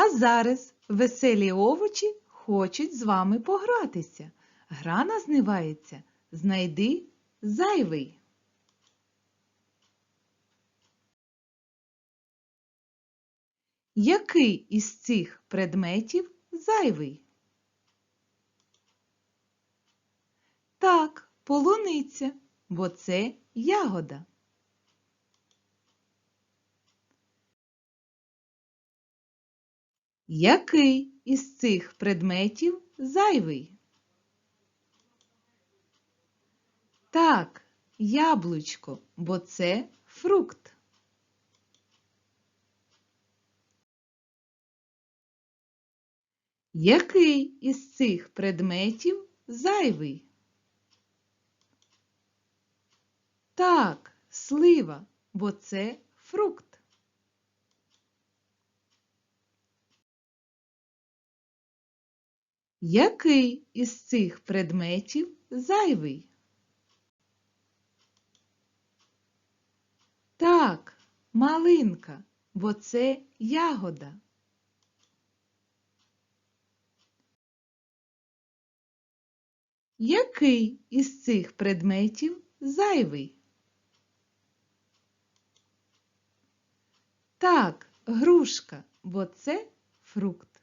А зараз веселі овочі хочуть з вами погратися. Гра називається Знайди зайвий. Який із цих предметів зайвий? Так, полуниця, бо це ягода. Який із цих предметів зайвий? Так, яблучко, бо це фрукт. Який із цих предметів зайвий? Так, слива, бо це фрукт. Який із цих предметів зайвий? Так, малинка, бо це ягода. Який із цих предметів зайвий? Так, грушка, бо це фрукт.